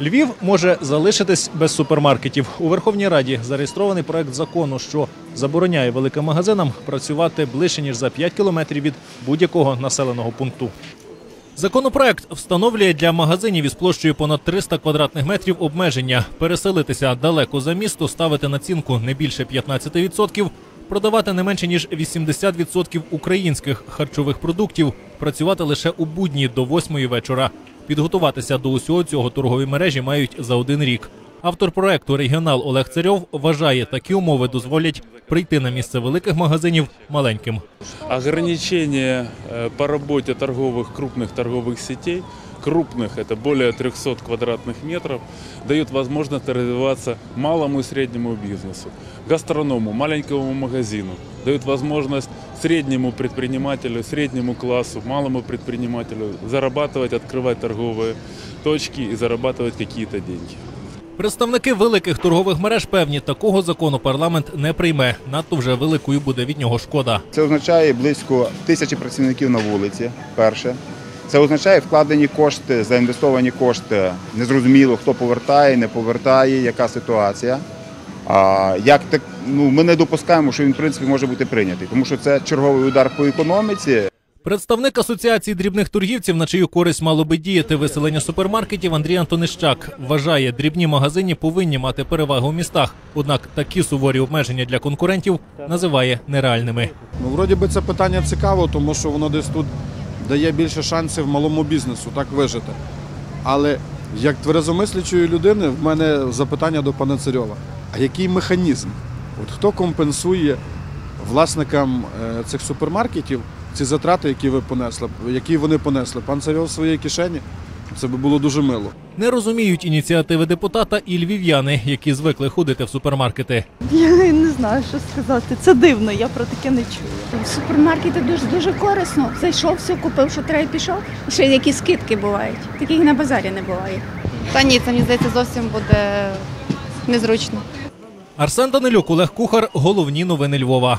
Львів може залишитись без супермаркетів. У Верховній Раді зареєстрований проект закону, що забороняє великим магазинам працювати ближче ніж за 5 кілометрів від будь-якого населеного пункту. Законопроект встановлює для магазинів із площею понад 300 квадратних метрів обмеження переселитися далеко за місто, ставити націнку не більше 15%, продавати не менше ніж 80% українських харчових продуктів, працювати лише у будні до 8 вечора. Підготуватися до усього цього торгові мережі мають за один рік. Автор проекту регіонал Олег Царьов вважає, такі умови дозволять прийти на місце великих магазинів маленьким. Ограничения э, по работе торговых, крупных торговых сетей, крупных, это более 300 квадратных метров, дают возможность развиваться малому и среднему бизнесу, гастроному, маленькому магазину, дают возможность среднему предпринимателю, среднему классу, малому предпринимателю зарабатывать, открывать торговые точки и зарабатывать какие-то деньги. Представники великих торгових мереж певні, такого закону парламент не прийме. Надто вже великою буде від нього шкода. Це означає близько тисячі працівників на вулиці. Перше. Це означає вкладені кошти, заінвестовані кошти. Незрозуміло, хто повертає, не повертає, яка ситуація. А як так, ну ми не допускаємо, що він в принципі може бути прийнятий, тому що це черговий удар по економіці. Представник асоціації дрібних торгівців, на чию користь мало би діяти виселення супермаркетів, Андрій Антонищак вважає, дрібні магазині повинні мати перевагу в містах. Однак такі суворі обмеження для конкурентів називає нереальними. Ну, вроді би це питання цікаво, тому що воно десь тут дає більше шансів малому бізнесу так вижити. Але як тверезомислячої людини, в мене запитання до пана Царьова. А який механізм? От хто компенсує власникам е, цих супермаркетів ці затрати, які ви понесли, які вони понесли? Пан Царьов в своїй кишені? Це би було дуже мило. Не розуміють ініціативи депутата і львів'яни, які звикли ходити в супермаркети. Я не знаю, що сказати. Це дивно, я про таке не чую. В супермаркеті дуже дуже корисно. Зайшов, все купив, що треба, і пішов. Ще які скидки бувають. Таких на базарі не буває. Та ні, це мені здається зовсім буде незручно. Арсен Данилюк, Олег Кухар. Головні новини Львова.